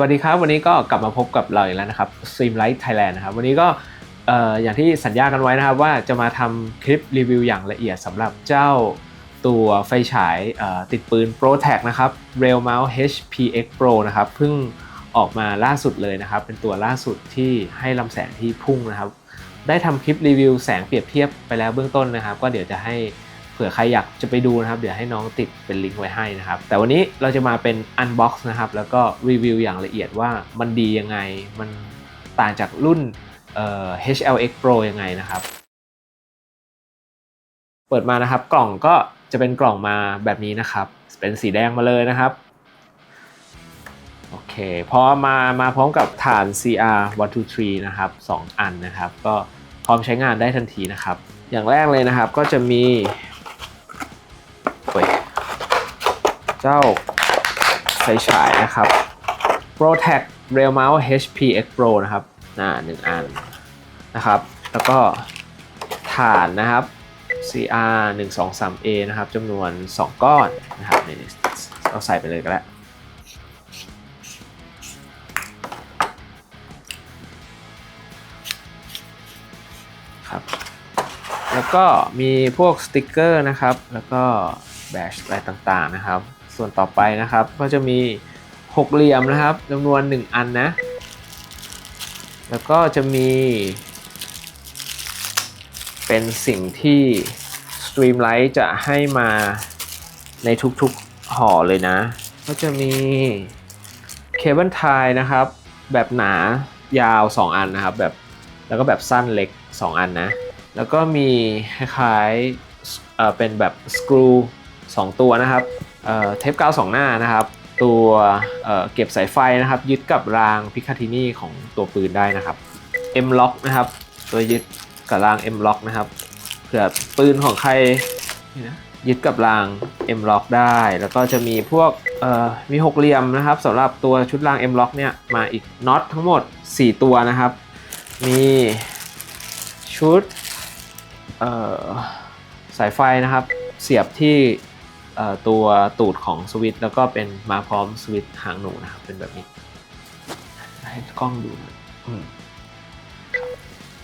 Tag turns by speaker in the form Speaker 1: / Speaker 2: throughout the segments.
Speaker 1: วัสดีครับ วันนี้ก็กลับมาพบกับเราอีกแล้วนะครับ Streamlight Thailand นะครับ วันนี้ก็เอ่อย่างที่สัญญากันไว้นะครับว่าจะมาทำคลิปรีวิวอย่างละเอียดสำหรับเจ้าตัวไฟฉายติดปืน ProTac นะครับ Rail Mount HPX Pro นะครับเพิ่งออกมาล่าสุดเลยนะครับ เป็นตัวล่าสุดที่ให้ลำแสงที่พุ่งนะครับ ได้ทำคลิปรีวิวแสงเปรียบเทียบไปแล้วเบื้องต้นนะครับ ก็เดี๋ยวจะให้ ผื่อใครอยากจะไปดูนะครับ เดี๋ยวให้น้องติดเป็นลิงก์ไว้ให้นะครับ แต่วันนี้เราจะมาเป็น Unbox นะครับ แล้วก็รีวิวอย่างละเอียดว่ามันดียังไง มันต่างจากรุ่นเอ่อ HLX Pro ยังไงนะครับ เปิดมานะครับกล่องก็จะเป็นกล่องมาแบบนี้นะครับ เป็นสีแดงมาเลยนะครับโอเคพอมามาพร้อมกับฐาน CR 123นะครับ 2 อันนะครับ ก็พร้อมใช้งานได้ทันทีนะครับ อย่างแรกเลยนะครับก็จะมี เจ้าไฟฉายนะครับ ProTac Rail Mount HPX Pro นะครับอ่าหนึ่งอันนะครับ แล้วก็ฐานนะครับ CR 1 2 3 A นะครับจำนวน 2 ก้อนนะครับนี่เราใส่ไปเลยก็แล้วครับแล้วก็มีพวกสติกเกอร์นะครับ แล้วก็แบชอะไรต่างๆนะครับ ส่วนต่อไปนะครับ ก็จะมีหกเหลี่ยมนะครับจำนวน 1 อันนะ แล้วก็จะมี เป็นสิ่งที่ Streamlight จะให้มาในทุกๆห่อเลยนะ ก็จะมีเคเบิลไทนะครับ แบบหนายาว 2 อันนะครับแบบแล้วก็แบบสั้นเล็ก 2 อันนะ แล้วก็มีคล้ายๆเเป็นแบบสกรู2 ตัวนะครับ เทปกาว2หน้านะครับ ตัวเเก็บสายไฟนะครับ ยึดกับรางพิคาทินีของตัวปืนได้นะครับ M lock นะครับ ตัวยึดกับราง M lock นะครับเผื่อปืนของใครยึดกับราง M lock ได้ แล้วก็จะมีพวกมีหกเหลี่ยมนะครับสำหรับตัวชุดราง M lock เนี่ยมาอีกน็อตทั้งหมด 4 ตัวนะครับ มีชุดสายไฟนะครับ เสียบที่ ตัวตูดของสวิตช์แล้วก็เป็นมาพร้อมสวิตช์หางหนูนะครับเป็นแบบนี้ ให้กล้องดูหนะอืม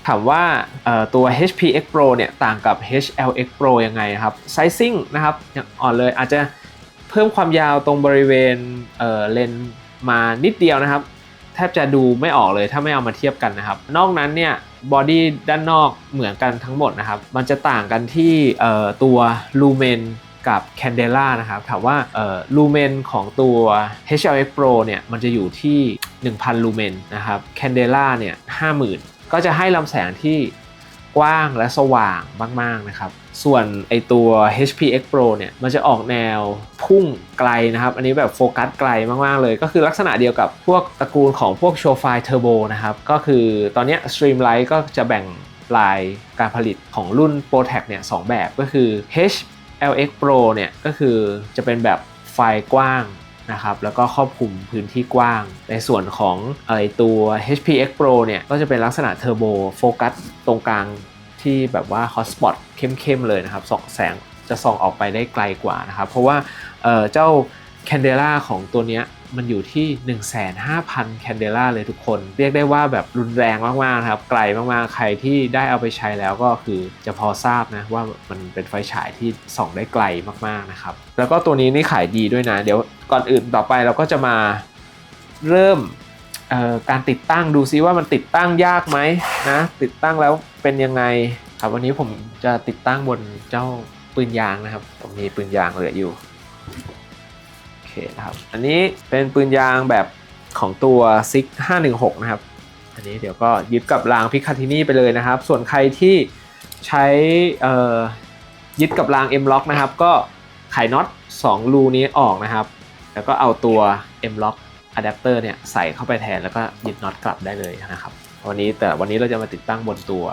Speaker 1: ถามว่าเอ่อตัว HPX Pro เนี่ยต่างกับ HLX Pro ยังไงครับ Sizing นะครับอย่างอ่อนเลยอาจจะเพิ่มความยาวตรงบริเวณเอ่อเลนส์มานิดเดียวนะครับ แทบจะดูไม่ออกเลยถ้าไม่เอามาเทียบกันนะครับ นอกนั้นเนี่ยบอดี้ด้านนอกเหมือนกันทั้งหมดนะครับ มันจะต่างกันที่เอ่อตัวลูเมน กับ Candela นะครับถามว่าลูเมนของตัว HLX Pro เนี่ยมันจะอยู่ที่ 1,000 ลูเมนนะครับ Candela เนี่ย50,000 ก็จะให้ลำแสงที่กว้างและสว่างมากๆนะครับ ส่วนไอตัว HPX Pro เนี่ย มันจะออกแนวพุ่งไกลนะครับ อันนี้แบบโฟกัสไกลมากๆเลย ก็คือลักษณะเดียวกับพวกตระกูลของพวกโชไฟเทอร์โบนะครับ ก็คือตอนนี้ Streamlight ก็จะแบ่งลายการผลิตของรุ่น ProTac เนี่ยสองแบบก็คือ h LX Pro เนี่ยก็คือจะเป็นแบบไฟกว้างนะครับแล้วก็ครอบคลุมพื้นที่กว้าง ในส่วนของไอตัว HPX Pro เนี่ยก็จะเป็นลักษณะเทอร์โบโฟกัสตรงกลางที่แบบว่าฮอตสปอตเข้มๆเลยนะครับส่องแสงจะส่องออกไปได้ไกลกว่านะครับ เพราะว่าเเจ้า Candela ของตัวเนี้ย มันอยู่ที่ 15,000 Candela เลยทุกคน เรียกได้ว่าแบบรุนแรงมากๆครับ ไกลมากๆ ใครที่ได้เอาไปใช้แล้วก็คือจะพอทราบนะว่ามันเป็นไฟฉายที่ส่องได้ไกลมากๆนะครับ แล้วก็ตัวนี้นี่ขายดีด้วยนะ เดี๋ยวก่อนอื่นต่อไปเราก็จะมาเริ่มการติดตั้งดูซิว่ามันติดตั้งยากไหมนะติดตั้งแล้วเป็นยังไงครับวันนี้ผมจะติดตั้งบนเจ้าปืนยางนะครับผมมีปืนยางเหลืออยู่ นะครับ อันนี้เป็นปืนยางแบบของตัวซิก516 นะครับ อันนี้เดี๋ยวก็ยึดกับรางพิคาทินี่ไปเลยนะครับ ส่วนใครที่ใช้ยึดกับราง M lock นะครับ ก็ไขน็อต2รูนี้ออกนะครับ แล้วก็เอาตัว M lock adapter เนี่ยใส่เข้าไปแทนแล้วก็ยึดน็อตกลับได้เลยนะครับ วันนี้แต่วันนี้เราจะมาติดตั้งบนตัว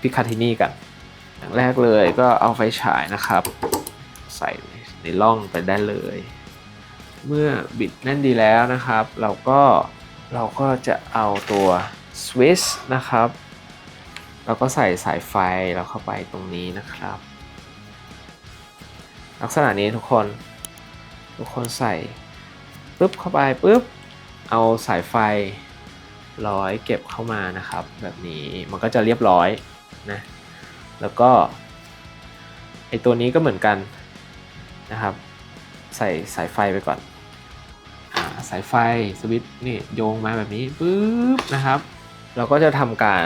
Speaker 1: พิคาทินี่กันอย่างแรกเลยก็เอาไฟฉายนะครับ ใส่ในร่องไปได้เลย เมื่อบิดแน่นดีแล้วนะครับ เราก็เราก็จะเอาตัวสวิตช์นะครับเราก็ใส่สายไฟเราเข้าไปตรงนี้นะครับ ลักษณะนี้ทุกคน ทุกคนใส่ปุ๊บเข้าไปปุ๊บเอาสายไฟร้อยเก็บเข้ามานะครับ แบบนี้มันก็จะเรียบร้อยนะแล้วก็ไอตัวนี้ก็เหมือนกันนะครับ ใส่สายไฟไปก่อน สายไฟสวิตช์นี่โยงมาแบบนี้ปุ๊บนะครับ เราก็จะทำการ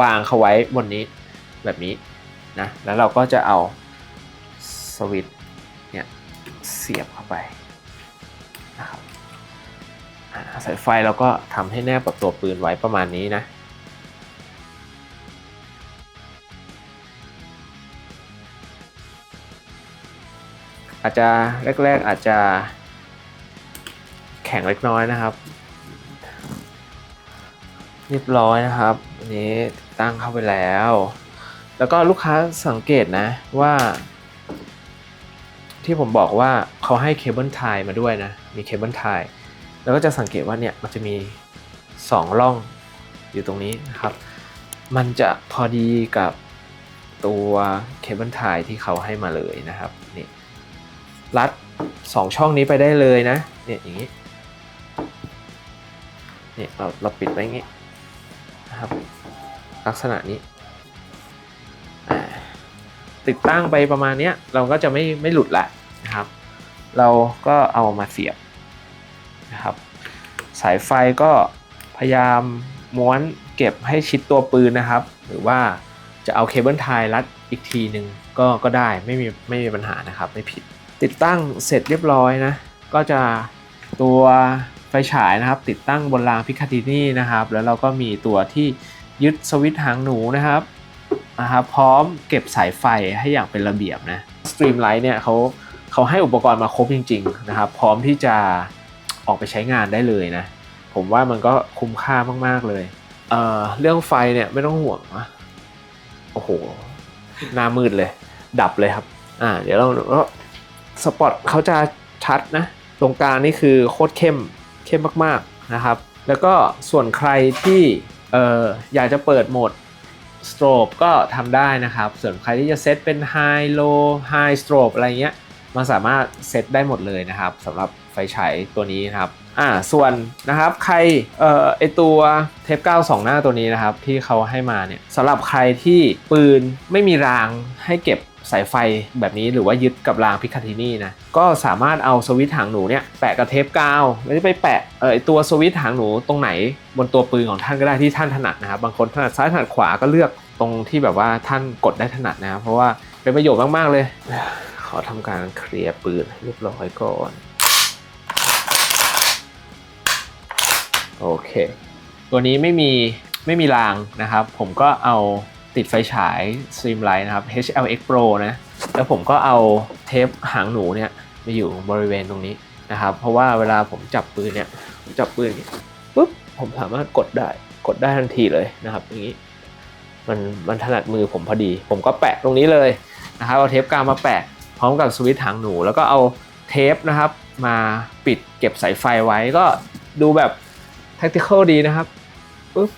Speaker 1: วางเขาไว้บนนี้แบบนี้นะแล้วเราก็จะเอาสวิตช์เนี่ยเสียบเข้าไปนะครับสายไฟเราก็ทำให้แนบกับตัวปืนไว้ประมาณนี้นะอาจจะแรก ๆ อาจจะ แข็งเล็กน้อยนะครับ เรียบร้อยนะครับอันนี้ตั้งเข้าไปแล้ว แล้วก็ลูกค้าสังเกตนะว่า ที่ผมบอกว่าเขาให้เคเบิลไทยมาด้วยนะ มีเคเบิลไทยแล้วก็จะสังเกตว่าเนี่ยมันจะมี 2 ร่องอยู่ตรงนี้นะครับ มันจะพอดีกับตัวเคเบิลไทยที่เขาให้มาเลยนะครับนี่รัด 2 ช่องนี้ไปได้เลยนะเนี่ยอย่างนี้ เนี่ยเราเราปิดไว้อย่างนี้นะครับลักษณะนี้ติดตั้งไปประมาณนี้เราก็จะไม่ไม่หลุดละนะครับ เราก็เอามาเสียบนะครับ สายไฟก็พยายามม้วนเก็บให้ชิดตัวปืนนะครับ หรือว่าจะเอาเคเบิลไทยรัดอีกทีหนึ่งก็ก็ได้ไม่มีไม่มีปัญหานะครับไม่ผิด ติดตั้งเสร็จเรียบร้อยนะ ก็จะตัว ไฟฉายนะครับติดตั้งบนรางพิคาตินี่นะครับ แล้วเราก็มีตัวที่ยึดสวิตช์หางหนูนะครับนะครับ พร้อมเก็บสายไฟให้อย่างเป็นระเบียบนะ Streamlight เนี่ยเขาเขาให้อุปกรณ์มาครบจริง ๆ นะครับ พร้อมที่จะออกไปใช้งานได้เลยนะ ผมว่ามันก็คุ้มค่ามากๆเลยเอ่อเรื่องไฟเนี่ยไม่ต้องห่วงนะโอ้โหหน้ามืดเลย ดับเลยครับ อ่า เดี๋ยวเราเราสปอตเขาจะชัดนะ ตรงกลางนี่คือโคตรเข้ม เข้มมากๆนะครับ แล้วก็ส่วนใครที่อออยากจะเปิดโหมด strobe ก็ทำได้นะครับ ส่วนใครที่จะเซตเป็น high low high strobe อะไรเงี้ยมันสามารถเซตได้หมดเลยนะครับสำหรับไฟฉายตัวนี้นะครับอ่าส่วนนะครับใครเอ่อไอตัวเทปกาสองหน้าตัวนี้นะครับที่เขาให้มาเนี่ยสำหรับใครที่ปืนไม่มีรางให้เก็บ สายไฟแบบนี้หรือว่ายึดกับรางพิคาทินี่นะก็สามารถเอาสวิตช์หางหนูเนี่ยแปะกับเทปกาวไม่ได้ไปแปะเออตัวสวิตช์หางหนูตรงไหนบนตัวปืนของท่านก็ได้ที่ท่านถนัดนะครับบางคนถนัดซ้ายถนัดขวาก็เลือกตรงที่แบบว่าท่านกดได้ถนัดนะครับเพราะว่าเป็นประโยชน์มากๆเลย ขอทำการเคลียร์ปืนให้เรียบร้อยก่อนโอเค ตัวนี้ไม่มีไม่มีรางนะครับ ผมก็เอา ติดไฟฉาย Streamlight นะครับ HLX Pro นะ แล้วผมก็เอาเทปหางหนูเนี่ยมาอยู่บริเวณตรงนี้นะครับ เพราะว่าเวลาผมจับปืนเนี่ยผมจับปืนปุ๊บผมสามารถกดได้กดได้ทันทีเลยนะครับอย่างนี้มันมันถนัดมือผมพอดี ผมก็แปะตรงนี้เลยนะครับเอาเทปกาวมาแปะพร้อมกับสวิตช์หางหนู แล้วก็เอาเทปนะครับ มาปิดเก็บสายไฟไว้ก็ดูแบบ tactical ดีนะครับปุ๊บ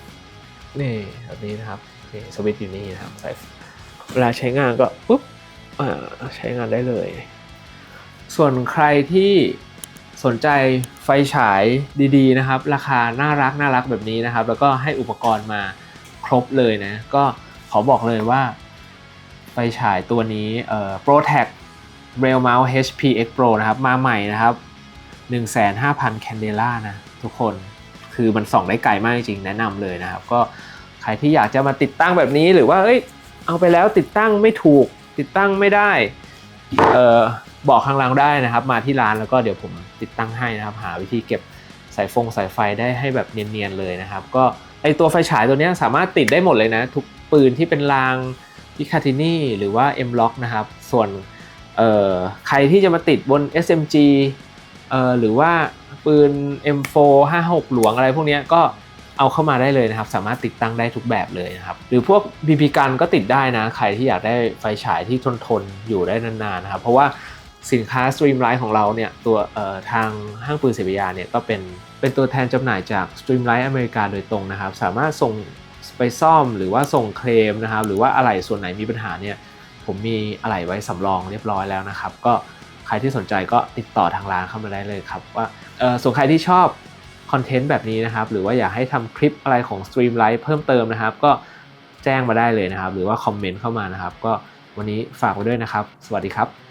Speaker 1: นี่แบบนี้นะครับ นี่สวิตช์อยู่นี่นะครับสายเวลาใช้งานก็ปุ๊บใช้งานได้เลย ส่วนใครที่สนใจไฟฉายดีๆนะครับ ราคาน่ารักน่ารักแบบนี้นะครับ แล้วก็ให้อุปกรณ์มาครบเลยนะ ก็ขอบอกเลยว่า ไฟฉายตัวนี้เอ่อ ProTac Rail Mount HP X Pro นะครับ มาใหม่นะครับ 15,000 Candela นะทุกคน คือมันส่องได้ไกลมากจริงแนะนำเลยนะครับ ก็ ใครที่อยากจะมาติดตั้งแบบนี้หรือว่าเอ้ยเอาไปแล้วติดตั้งไม่ถูกติดตั้งไม่ได้เออบอกข้างล่างได้นะครับ มาที่ร้านแล้วก็เดี๋ยวผมติดตั้งให้นะครับ หาวิธีเก็บสายฟงสายไฟได้ให้แบบเนียนๆเลยนะครับ ก็ไอตัวไฟฉายตัวนี้สามารถติดได้หมดเลยนะ ทุกปืนที่เป็นรางพิคาตินี่หรือว่า M Lock นะครับ ส่วนเออใครที่จะมาติดบน SMG เออหรือว่าปืน M4 56 หลวงอะไรพวกนี้ก็ เอาเข้ามาได้เลยนะครับ สามารถติดตั้งได้ทุกแบบเลยนะครับ หรือพวก BB กันก็ติดได้นะ ใครที่อยากได้ไฟฉายที่ทนทนอยู่ได้นานๆนะครับ เพราะว่าสินค้า Streamlight ของเราเนี่ยตัวทางห้างปืนเสบียาเนี่ยก็เป็นเป็นตัวแทนจำหน่ายจาก Streamlight อเมริกาโดยตรงนะครับ สามารถส่งไปซ่อมหรือว่าส่งเคลมนะครับ หรือว่าอะไหล่ส่วนไหนมีปัญหาเนี่ยผมมีอะไหล่ไว้สำรองเรียบร้อยแล้วนะครับ ก็ใครที่สนใจก็ติดต่อทางร้านเข้ามาได้เลยครับว่าส่วนใครที่ชอบ คอนเทนต์แบบนี้นะครับ หรือว่าอยากให้ทำคลิปอะไรของ Streamlight เพิ่มเติมนะครับ ก็แจ้งมาได้เลยนะครับ หรือว่าคอมเมนต์เข้ามานะครับ ก็วันนี้ฝากไว้ด้วยนะครับ สวัสดีครับ